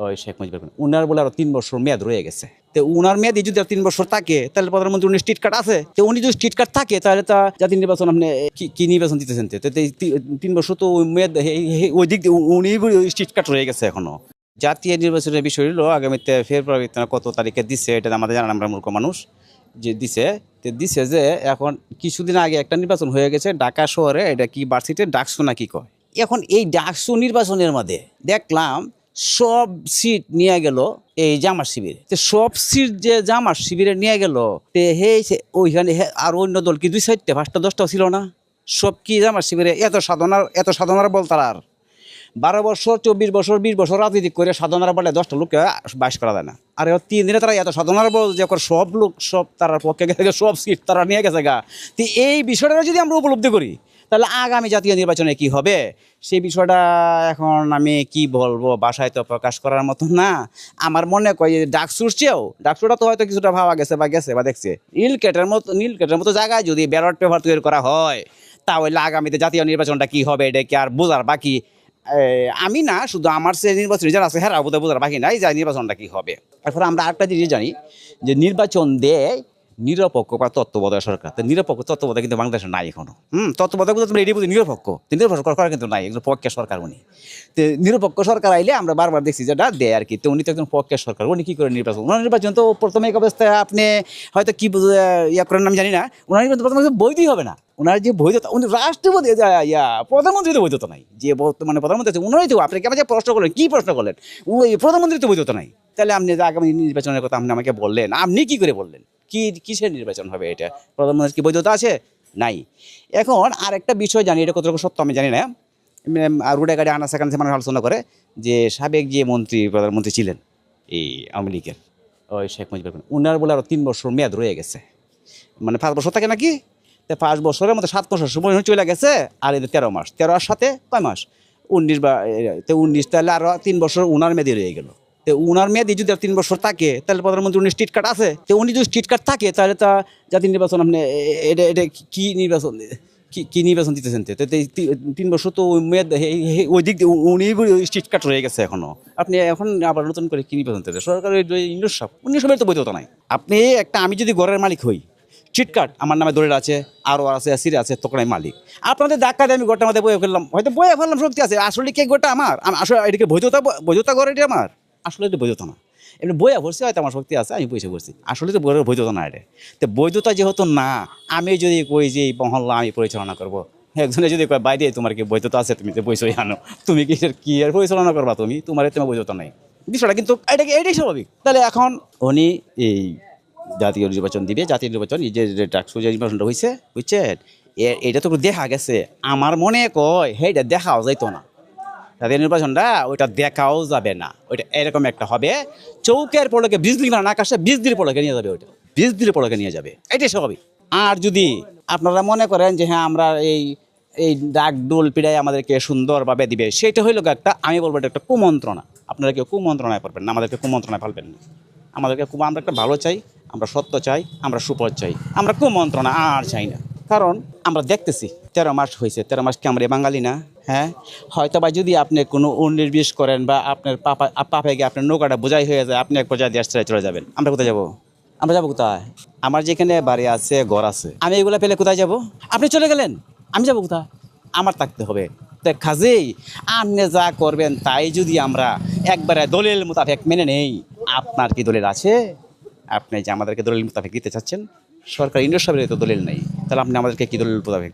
ওই শেখ মুজিবুর উনার বলে আরও তিন বছর মেয়াদ রয়ে গেছে। তো উনার মেয়াদি যদি আর তিন বছর থাকে, তাহলে প্রধানমন্ত্রী উনি স্ট্রিট কার্ড আছে। তো উনি যদি স্ট্রিট কার্ড থাকে, তাহলে তা জাতীয় নির্বাচন আপনি কি- নির্বাচন দিতেছেন তো? তিন বছর তো মেয়াদ ওই দিক উনি স্ট্রিট কার্ড রয়ে গেছে এখনও। জাতীয় নির্বাচনের বিষয় হলো আগামীতে ফেব্রুয়ারি কত তারিখে দিচ্ছে এটা আমাদের জানান আমরা মূর্খ মানুষ, যে দিছে। তো দিছে যে এখন কিছুদিন আগে একটা নির্বাচন হয়ে গেছে, ঢাকা শহরে, এটা কি ভার্সিটির ডাকসু না কি কয়? এখন এই ডাকসু নির্বাচনের মধ্যে দেখলাম সব সিট নিয়ে গেল এই জামার শিবিরে। সব সিট যে জামার শিবিরে নিয়ে গেল ওইখানে আর অন্য দল কি দুই সাইডটা পাঁচটা দশটাও ছিল না? সব কি জামার শিবিরে এত সাধনার এত সাধনার বল তার বারো বছর, চব্বিশ বছর, বিশ বছর রাজনীতি করে সাধনার বলে দশটা লোককে বাইশ করা যায় না। আর তিন দিনে তারা এত সাধনার বল যে সব লোক সব তার পক্ষে গেছে সব সিট তারা নিয়ে গেছে গা। তো এই বিষয়টা যদি আমরা উপলব্ধি করি তাহলে আগামী জাতীয় নির্বাচনে কি হবে? সেই বিষয়টা এখন আমি কি বলব? বাসায় তো প্রকাশ করার মতো না। আমার মনে কয় যে ডাকসুর চেয়েও, ডাকসুরটা তো হয়তো কিছুটা ভাবা গেছে বা গেছে বা দেখছে। নীলকেটের মতো নীলকেটের মতো জায়গায় যদি ব্যালট পেপার তৈরি করা হয়, তাহলে আগামীতে জাতীয় নির্বাচনটা কি হবে? এটা কি আর বোঝার বাকি? আমি না, শুধু আমার সে নির্বাচন যারা আছে হ্যাঁ বোধহয় বোঝার বাকি নাই যে নির্বাচনটা কি হবে। তারপরে আমরা আরেকটা জিনিস জানি, যে নির্বাচন দেয় নিরপেক্ষ বা তত্ত্বাবধায়ক সরকার। তো নিরপেক্ষ তত্ত্বাবধায়ক কিন্তু বাংলাদেশে নাই এখনও। হুম তত্ত্বাবধায়ক বলতে তুমি এটি বুঝি নিরপেক্ষ নিরপেক্ষ সরকার কিন্তু নাই, একজন পক্ষের সরকার উনি। তো নিরপেক্ষ সরকার আইলে আমরা বারবার দেখছি যে যেটা দেয় আর কি তো উনি তো একজন পক্ষের সরকার, উনি কী করে নির্বাচন? ওনার নির্বাচন তো প্রথমে এক অবস্থায় আপনি হয়তো কি ইয়া করেন আমি জানি না। ওনার নির্বাচন প্রথমে বৈধই হবে না। ওনার যে বৈধতা, উনি রাষ্ট্রপতি ইয়া প্রধানমন্ত্রী তো বৈধতা নাই। যে বর্তমানে প্রধানমন্ত্রী আছে উনারই তো আপনাকে আমাকে প্রশ্ন করলেন? কী প্রশ্ন করলেন? ওই প্রধানমন্ত্রী তো বৈধতা নাই। তাহলে আপনি আগামী নির্বাচনের কথা আপনি আমাকে বললেন, আপনি কী করে বললেন? কি, কিসের নির্বাচন হবে এটা? প্রধানমন্ত্রীর কি বৈধতা আছে? নাই। এখন আর একটা বিষয় জানি, এটা কতটুকু সত্য আমি জানি না। রোডে গাড়ি আনা সেখানে মানুষ আলোচনা করে যে সাবেক যে মন্ত্রী, প্রধানমন্ত্রী ছিলেন, এই আওয়ামী লীগের, ওই শেখ মুজিবুর উনার বলে আরও তিন বছর মেয়াদ রয়ে গেছে। মানে পাঁচ বছর থাকে নাকি? তো পাঁচ বছরের মধ্যে সাত বছর সময় চলে গেছে, আর এদের তেরো মাস। তেরো আর সাথে কয় মাস? উনিশ বা তো উনিশ, তাহলে আরও তিন বছর উনার মেয়াদি রয়ে গেল। তো উনার মেয়াদি যদি তিন বছর থাকে, তাহলে প্রধানমন্ত্রী উনি স্ট্রিট কার্ড আছে। তো উনি যদি স্ট্রিট কার্ড থাকে, তাহলে তা জাতীয় নির্বাচন আপনি এটা এটা কী নির্বাচন কি কি নির্বাচন দিতেছেন তিন বছর তো ওই মেয়াদ ওই দিক উনি স্ট্রিট কার্ড রয়ে গেছে এখনও। আপনি এখন আবার নতুন করে কি নির্বাচন দিতে সরকারের ইংলিশ সব উনি সবের তো বৈধতা নাই। আপনি একটা, আমি যদি ঘরের মালিক হই চিট কার্ড আমার নামে দলিল আছে, আরও আছে সিরে আছে, তোকড়াই মালিক। আপনাদের ধাক্কা দিয়ে আমি গোটা মধ্যে বয়ে ফেললাম। হয়তো বয়ে ফেললাম, শক্তি আছে। আসলে কে গোটা আমার? আসলে এটাকে বৈধতা বৈধতা করে এটি আমার? আসলে এটা বৈধতা না। এমনি বইয়া ভরছি হয়তো আমার শক্তি আছে, আমি পয়সা ভরছি আসলে তো বইয়ের বৈধতা না এটা। তো বৈধতা যেহেতু না, আমি যদি কই যে এই মহল্লা আমি পরিচালনা করব, একজনে যদি কয় বাইরে তোমার কি বৈধতা আছে? তুমি তো বইসই আনো। তুমি কি কি আর পরিচালনা করবা তুমি? তোমার তোমার বৈধতা নাই। বিষয়টা কিন্তু এটাকে এটাই স্বাভাবিক। তাহলে এখন উনি এই জাতীয় নির্বাচন দিবে, জাতীয় নির্বাচন, এই যে ডাকসু যে নির্বাচনটা হয়েছে বুঝছেন? এটা তো দেখা গেছে। আমার মনে কয় সেইটা দেখাও যাইতো না। জাতীয় নির্বাচনটা ওইটা দেখাও যাবে না। ওইটা এরকম একটা হবে। চৌকের পলকে বিজলি না, আকাশে বিজলির পলকে নিয়ে যাবে ওইটা। বিজলির পলকে নিয়ে যাবে। এটাই স্বাভাবিক। আর যদি আপনারা মনে করেন যে হ্যাঁ আমরা এই এই ডাক ডোল পিড়াই আমাদেরকে সুন্দরভাবে দিবে, সেটা হইল একটা, আমি বলব এটা একটা কুমন্ত্রণা। আপনারা কেউ কুমন্ত্রণায় পারবেন না, আমাদেরকে কুমন্ত্রণায় পারবেন না। আমাদেরকে আমরা একটা ভালো চাই, আমরা সত্য চাই, আমরা সুপথ চাই, আমরা কুমন্ত্রণা আর চাই না। কারণ আমরা দেখতেছি তেরো মাস হয়েছে, তেরো মাস কি আমরা বাঙালি না? হ্যাঁ? হয়তো বা যদি আপনি কোনো উনিশ বিশ করেন বা আপনার পাপা, পাপে গিয়ে আপনার নৌকাটা বোঝাই হয়ে যায়, আপনি এক পর্যায়ে দেশ ছেড়ে চলে যাবেন। আমরা কোথায় যাব? আমরা যাব কোথায়? আমার যেখানে বাড়ি আছে, ঘর আছে, আমি এগুলো পেলে কোথায় যাব? আপনি চলে গেলেন, আমি যাব কোথায়? আমার থাকতে হবে। তো কাজেই আপনি যা করবেন তাই যদি আমরা একবারে দলিল মোতাবেক মেনে নেই, আপনার কি দলিল আছে? আপনি যে আমাদেরকে দলিল মোতাবেক দিতে চাচ্ছেন, সরকার ইন্ডোর সাহেবের তো দলিল নেই। তাহলে আপনি আমাদেরকে কী দলিল প্রদান দিবেন